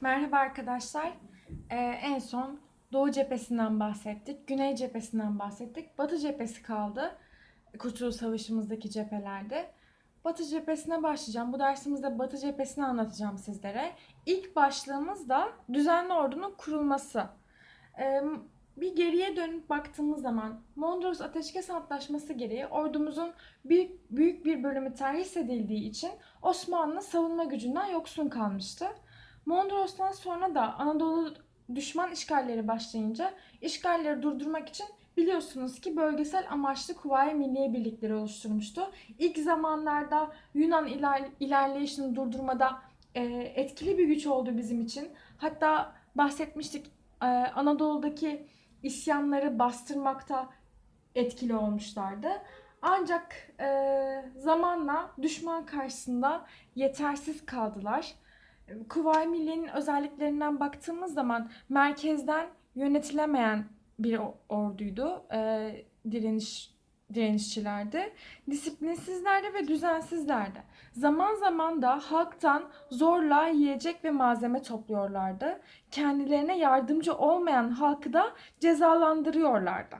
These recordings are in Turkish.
Merhaba arkadaşlar. Ee, en son Doğu cephesinden bahsettik, Güney cephesinden bahsettik. Batı cephesi kaldı. Kurtuluş Savaşı'mızdaki cephelerde. Batı cephesine başlayacağım. Bu dersimizde Batı cephesini anlatacağım sizlere. İlk başlığımız da düzenli ordunun kurulması. Ee, bir geriye dönüp baktığımız zaman Mondros Ateşkes Antlaşması gereği ordumuzun büyük, büyük bir bölümü terhis edildiği için Osmanlı savunma gücünden yoksun kalmıştı. Mondros'tan sonra da Anadolu düşman işgalleri başlayınca işgalleri durdurmak için biliyorsunuz ki bölgesel amaçlı Kuvayi Milliye Birlikleri oluşturmuştu. İlk zamanlarda Yunan iler- ilerleyişini durdurmada e, etkili bir güç oldu bizim için. Hatta bahsetmiştik e, Anadolu'daki isyanları bastırmakta etkili olmuşlardı. Ancak e, zamanla düşman karşısında yetersiz kaldılar. Kuvayi Milliye'nin özelliklerinden baktığımız zaman merkezden yönetilemeyen bir orduydu. Ee, direniş direnişçilerdi. Disiplinsizlerdi ve düzensizlerdi. Zaman zaman da halktan zorla yiyecek ve malzeme topluyorlardı. Kendilerine yardımcı olmayan halkı da cezalandırıyorlardı.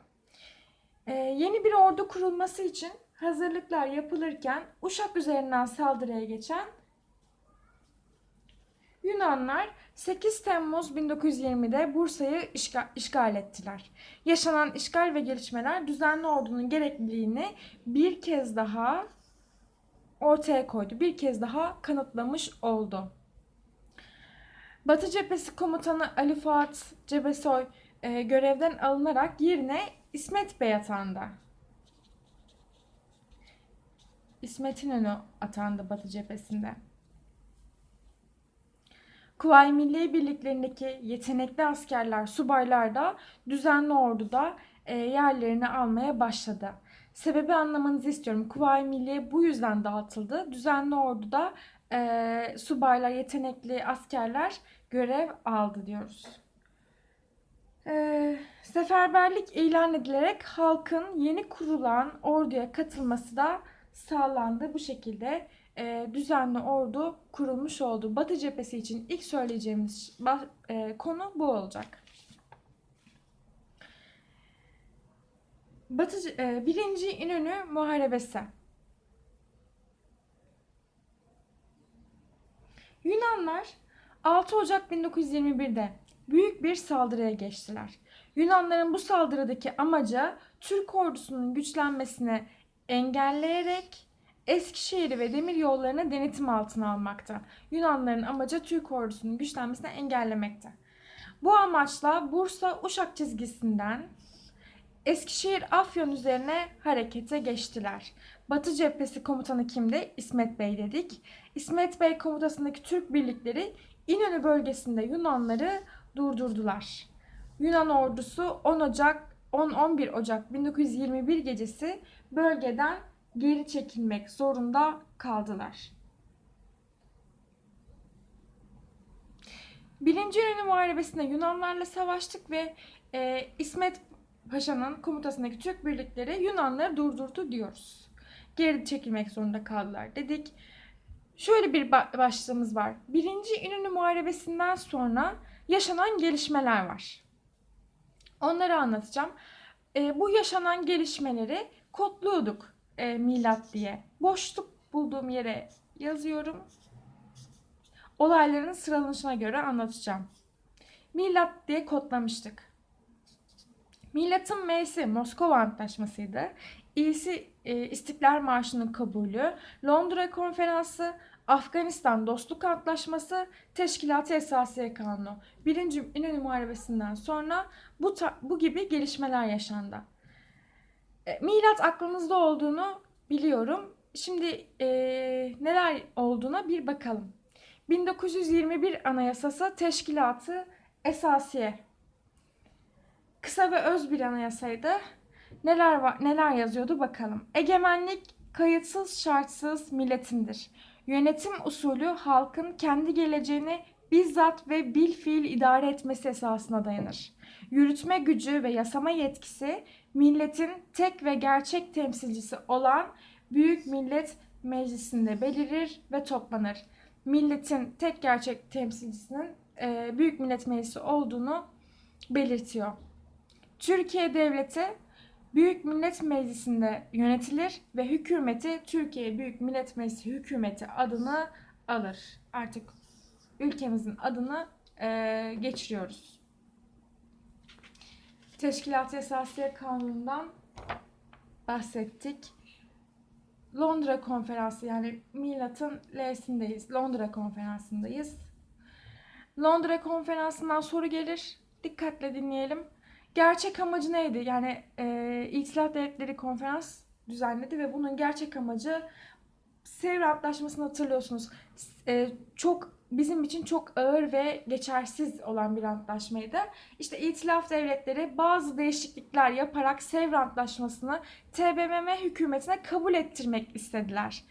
Ee, yeni bir ordu kurulması için hazırlıklar yapılırken Uşak üzerinden saldırıya geçen Yunanlar 8 Temmuz 1920'de Bursa'yı işgal, işgal ettiler. Yaşanan işgal ve gelişmeler düzenli ordunun gerekliliğini bir kez daha ortaya koydu. Bir kez daha kanıtlamış oldu. Batı cephesi komutanı Ali Fuat Cebesoy e, görevden alınarak yerine İsmet Bey atandı. İsmet İnönü atandı Batı cephesinde. Kuvayi Milliye Birliklerindeki yetenekli askerler, subaylar da düzenli orduda e, yerlerini almaya başladı. Sebebi anlamanızı istiyorum. Kuvayi Milliye bu yüzden dağıtıldı. Düzenli orduda e, subaylar, yetenekli askerler görev aldı diyoruz. E, seferberlik ilan edilerek halkın yeni kurulan orduya katılması da sağlandı. Bu şekilde e, düzenli ordu kurulmuş oldu. Batı cephesi için ilk söyleyeceğimiz e, konu bu olacak. Batı e, birinci İnönü Muharebesi. Yunanlar 6 Ocak 1921'de büyük bir saldırıya geçtiler. Yunanların bu saldırıdaki amacı Türk ordusunun güçlenmesini engelleyerek Eskişehir'i ve demir yollarını denetim altına almakta. Yunanların amacı Türk ordusunun güçlenmesini engellemekte. Bu amaçla Bursa-Uşak çizgisinden Eskişehir-Afyon üzerine harekete geçtiler. Batı cephesi komutanı kimdi? İsmet Bey dedik. İsmet Bey komutasındaki Türk birlikleri İnönü bölgesinde Yunanları durdurdular. Yunan ordusu 10 Ocak 10-11 Ocak 1921 gecesi bölgeden geri çekilmek zorunda kaldılar. Birinci İnönü Muharebesi'nde Yunanlarla savaştık ve e, İsmet Paşa'nın komutasındaki Türk birlikleri Yunanları durdurdu diyoruz. Geri çekilmek zorunda kaldılar dedik. Şöyle bir ba- başlığımız var. Birinci İnönü Muharebesi'nden sonra yaşanan gelişmeler var. Onları anlatacağım. E, bu yaşanan gelişmeleri kodluyorduk e, milat diye. Boşluk bulduğum yere yazıyorum. Olayların sıralanışına göre anlatacağım. Milat diye kodlamıştık. Milatın M'si Moskova Antlaşması'ydı. İ'si e, İstiklal Marşı'nın kabulü, Londra Konferansı, Afganistan Dostluk Antlaşması, Teşkilat-ı Esasiye Kanunu. Birinci İnönü Muharebesi'nden sonra bu, bu gibi gelişmeler yaşandı. E, Milat aklınızda olduğunu biliyorum. Şimdi e, neler olduğuna bir bakalım. 1921 Anayasası Teşkilatı Esasiye. Kısa ve öz bir anayasaydı. Neler var, neler yazıyordu bakalım. Egemenlik kayıtsız şartsız milletindir. Yönetim usulü halkın kendi geleceğini bizzat ve bil fiil idare etmesi esasına dayanır. Yürütme gücü ve yasama yetkisi milletin tek ve gerçek temsilcisi olan Büyük Millet Meclisi'nde belirir ve toplanır. Milletin tek gerçek temsilcisinin e, Büyük Millet Meclisi olduğunu belirtiyor. Türkiye Devleti Büyük Millet Meclisi'nde yönetilir ve hükümeti Türkiye Büyük Millet Meclisi hükümeti adını alır. Artık ülkemizin adını e, geçiriyoruz. Teşkilat-ı Esasiye Kanunu'ndan bahsettik. Londra Konferansı yani Milat'ın L'sindeyiz. Londra Konferansı'ndayız. Londra Konferansı'ndan soru gelir. Dikkatle dinleyelim. Gerçek amacı neydi? Yani e, İtilaf Devletleri Konferans düzenledi ve bunun gerçek amacı Sevr Antlaşması'nı hatırlıyorsunuz. E, çok bizim için çok ağır ve geçersiz olan bir antlaşmaydı. İşte İtilaf Devletleri bazı değişiklikler yaparak Sevr Antlaşması'nı TBMM hükümetine kabul ettirmek istediler.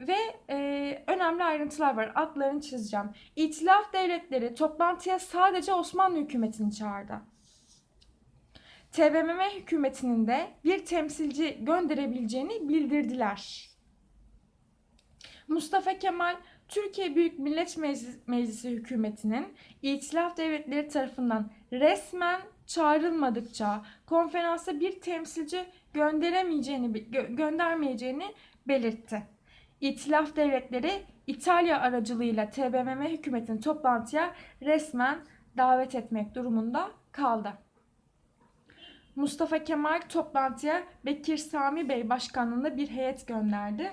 Ve e, önemli ayrıntılar var. Adlarını çizeceğim. İtilaf devletleri toplantıya sadece Osmanlı hükümetini çağırdı. TBMM hükümetinin de bir temsilci gönderebileceğini bildirdiler. Mustafa Kemal Türkiye Büyük Millet Meclisi, hükümetinin İtilaf devletleri tarafından resmen çağrılmadıkça konferansa bir temsilci gönderemeyeceğini gö- göndermeyeceğini belirtti. İtilaf devletleri İtalya aracılığıyla TBMM hükümetini toplantıya resmen davet etmek durumunda kaldı. Mustafa Kemal toplantıya Bekir Sami Bey başkanlığında bir heyet gönderdi.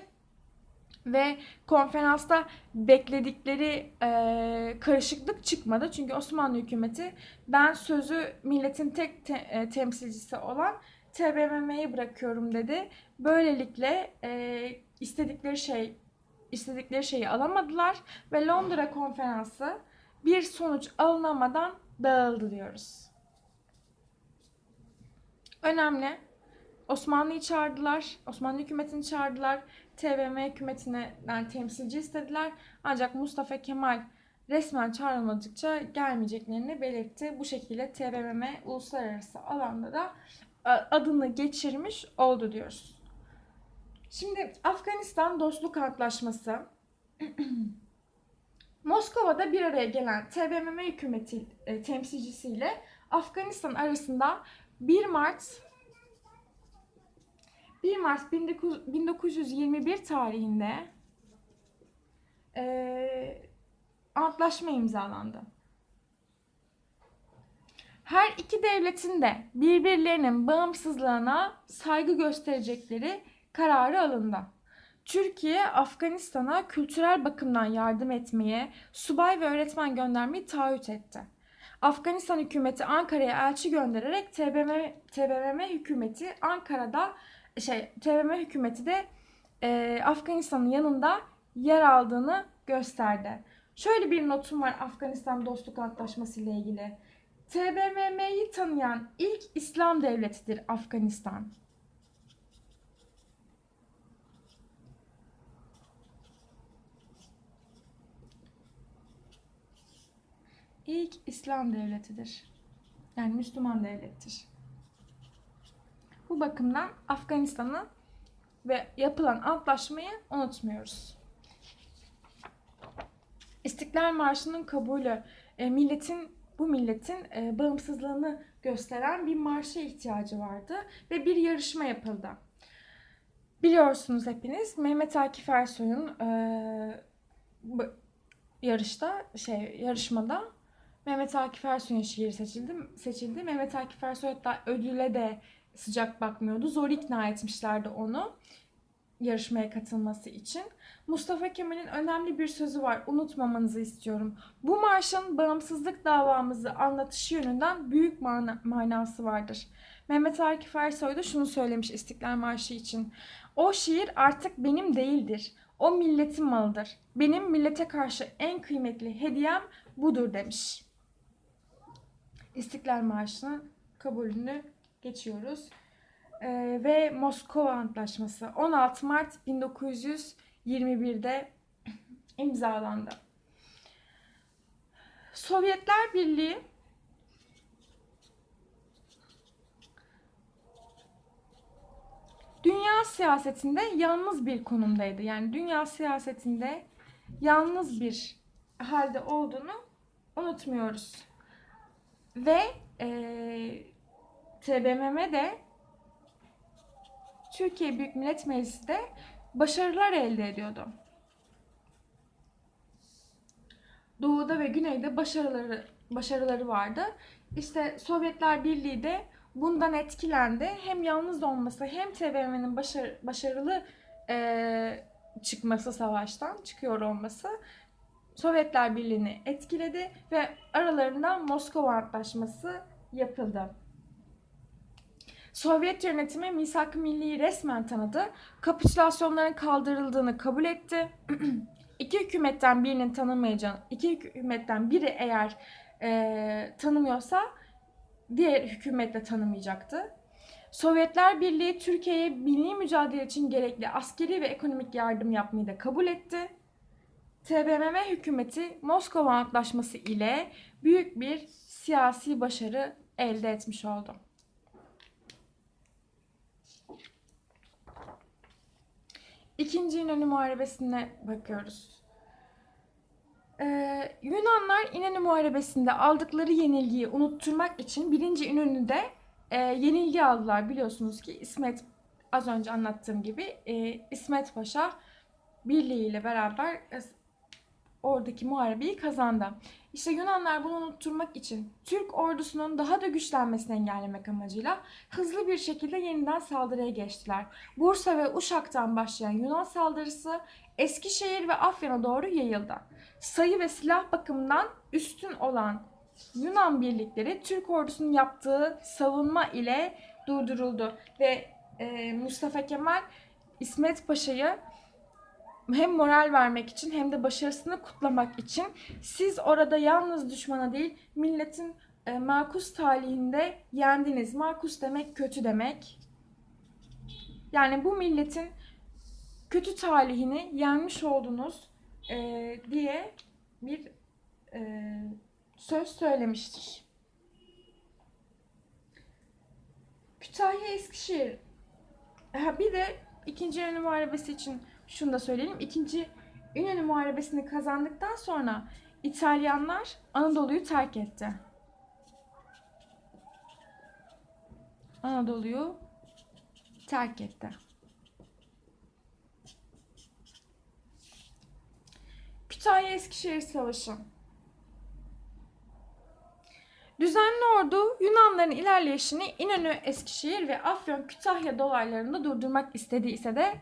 Ve konferansta bekledikleri e, karışıklık çıkmadı. Çünkü Osmanlı hükümeti ben sözü milletin tek te- e, temsilcisi olan TBMM'yi bırakıyorum dedi. Böylelikle e, istedikleri şey istedikleri şeyi alamadılar ve Londra konferansı bir sonuç alınamadan dağıldı diyoruz. Önemli. Osmanlı'yı çağırdılar. Osmanlı hükümetini çağırdılar. TBMM hükümetinden temsilci istediler. Ancak Mustafa Kemal resmen çağrılmadıkça gelmeyeceklerini belirtti. Bu şekilde TBMM uluslararası alanda da e, adını geçirmiş oldu diyoruz. Şimdi Afganistan Dostluk Antlaşması Moskova'da bir araya gelen TBMM hükümeti e, temsilcisiyle Afganistan arasında 1 Mart 1 Mart 19 1921 tarihinde e, antlaşma imzalandı. Her iki devletin de birbirlerinin bağımsızlığına saygı gösterecekleri kararı alındı. Türkiye, Afganistan'a kültürel bakımdan yardım etmeye, subay ve öğretmen göndermeyi taahhüt etti. Afganistan hükümeti Ankara'ya elçi göndererek TBMM, TBMM hükümeti Ankara'da şey TBMM hükümeti de e, Afganistan'ın yanında yer aldığını gösterdi. Şöyle bir notum var Afganistan Dostluk Antlaşması ile ilgili. TBMM'yi tanıyan ilk İslam devletidir Afganistan. İlk İslam devletidir. Yani Müslüman devlettir. Bu bakımdan Afganistan'ı ve yapılan antlaşmayı unutmuyoruz. İstiklal Marşı'nın kabulü e, milletin bu milletin e, bağımsızlığını gösteren bir marşa ihtiyacı vardı ve bir yarışma yapıldı. Biliyorsunuz hepiniz Mehmet Akif Ersoy'un e, yarışta şey yarışmada Mehmet Akif Ersoy'un şiiri seçildi. seçildi. Mehmet Akif Ersoy hatta ödüle de sıcak bakmıyordu. Zor ikna etmişlerdi onu yarışmaya katılması için. Mustafa Kemal'in önemli bir sözü var. Unutmamanızı istiyorum. Bu marşın bağımsızlık davamızı anlatışı yönünden büyük mana- manası vardır. Mehmet Akif Ersoy da şunu söylemiş İstiklal Marşı için. O şiir artık benim değildir. O milletin malıdır. Benim millete karşı en kıymetli hediyem budur demiş. İstiklal Marşı'nın kabulünü geçiyoruz. Ee, ve Moskova Antlaşması 16 Mart 1921'de imzalandı. Sovyetler Birliği dünya siyasetinde yalnız bir konumdaydı. Yani dünya siyasetinde yalnız bir halde olduğunu unutmuyoruz. Ve eee TBMM de Türkiye Büyük Millet Meclisi de başarılar elde ediyordu. Doğu'da ve Güney'de başarıları başarıları vardı. İşte Sovyetler Birliği de bundan etkilendi. Hem yalnız olması hem TBMM'nin başarı, başarılı eee, çıkması savaştan, çıkıyor olması Sovyetler Birliği'ni etkiledi ve aralarında Moskova Antlaşması yapıldı. Sovyet yönetimi Misak-ı Milli'yi resmen tanıdı. Kapitülasyonların kaldırıldığını kabul etti. iki hükümetten birinin tanımayacağını, iki hükümetten biri eğer eee, tanımıyorsa diğer hükümet de tanımayacaktı. Sovyetler Birliği Türkiye'ye milli mücadele için gerekli askeri ve ekonomik yardım yapmayı da kabul etti. TBMM hükümeti Moskova Antlaşması ile büyük bir siyasi başarı elde etmiş oldu. İkinci İnönü Muharebesi'ne bakıyoruz. Ee, Yunanlar İnönü Muharebesi'nde aldıkları yenilgiyi unutturmak için birinci İnönü'de e, yenilgi aldılar. Biliyorsunuz ki İsmet az önce anlattığım gibi e, İsmet Paşa birliğiyle beraber e, oradaki muharebeyi kazandı. İşte Yunanlar bunu unutturmak için Türk ordusunun daha da güçlenmesini engellemek amacıyla hızlı bir şekilde yeniden saldırıya geçtiler. Bursa ve Uşak'tan başlayan Yunan saldırısı Eskişehir ve Afyon'a doğru yayıldı. Sayı ve silah bakımından üstün olan Yunan birlikleri Türk ordusunun yaptığı savunma ile durduruldu ve e, Mustafa Kemal İsmet Paşa'yı hem moral vermek için hem de başarısını kutlamak için siz orada yalnız düşmana değil milletin e, makus talihinde yendiniz. Makus demek kötü demek. Yani bu milletin kötü talihini yenmiş oldunuz e, diye bir e, söz söylemiştir. Kütahya Eskişehir. Ha, bir de ikinci İnönü Muharebesi için şunu da söyleyelim. İkinci İnönü Muharebesi'ni kazandıktan sonra İtalyanlar Anadolu'yu terk etti. Anadolu'yu terk etti. Kütahya Eskişehir Savaşı. Düzenli ordu Yunanların ilerleyişini İnönü, Eskişehir ve Afyon Kütahya dolaylarında durdurmak istediyse de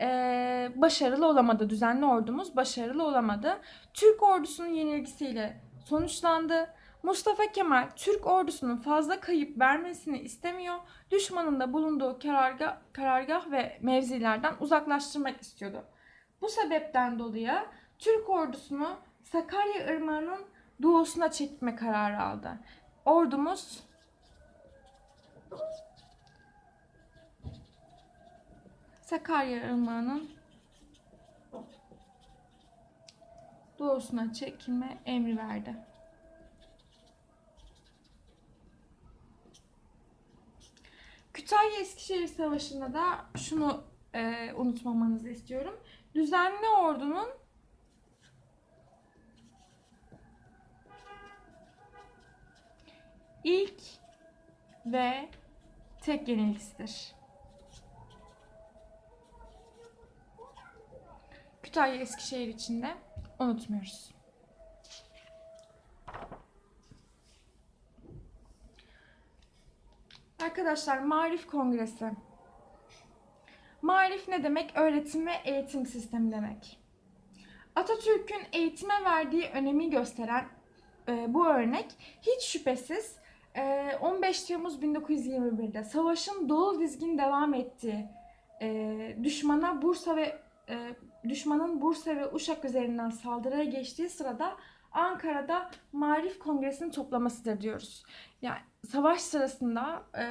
eee, başarılı olamadı. Düzenli ordumuz başarılı olamadı. Türk ordusunun yenilgisiyle sonuçlandı. Mustafa Kemal Türk ordusunun fazla kayıp vermesini istemiyor. Düşmanın da bulunduğu karargah, karargah ve mevzilerden uzaklaştırmak istiyordu. Bu sebepten dolayı Türk ordusunu Sakarya Irmağı'nın doğusuna çekme kararı aldı. Ordumuz Sakarya Irmağı'nın doğusuna çekilme emri verdi. Kütahya Eskişehir Savaşı'nda da şunu e, unutmamanızı istiyorum. Düzenli ordunun ilk ve tek yenilgisidir. Kütahya Eskişehir için de unutmuyoruz. Arkadaşlar Marif Kongresi. Marif ne demek? Öğretim ve eğitim sistemi demek. Atatürk'ün eğitime verdiği önemi gösteren e, bu örnek hiç şüphesiz e, 15 Temmuz 1921'de savaşın dolu dizgin devam ettiği e, düşmana Bursa ve e, düşmanın Bursa ve Uşak üzerinden saldırıya geçtiği sırada Ankara'da Marif Kongresi'ni toplamasıdır diyoruz. Yani savaş sırasında e,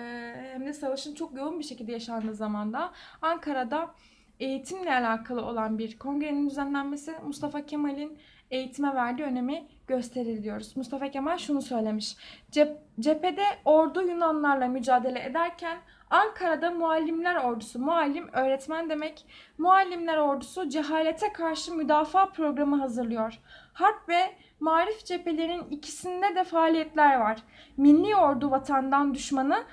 hem de savaşın çok yoğun bir şekilde yaşandığı zamanda Ankara'da eğitimle alakalı olan bir kongrenin düzenlenmesi Mustafa Kemal'in eğitime verdiği önemi gösterir diyoruz. Mustafa Kemal şunu söylemiş. "Cep- cephede ordu Yunanlarla mücadele ederken Ankara'da muallimler ordusu, muallim öğretmen demek, muallimler ordusu cehalete karşı müdafaa programı hazırlıyor. Harp ve Marif cephelerin ikisinde de faaliyetler var. Milli ordu vatandan düşmanı,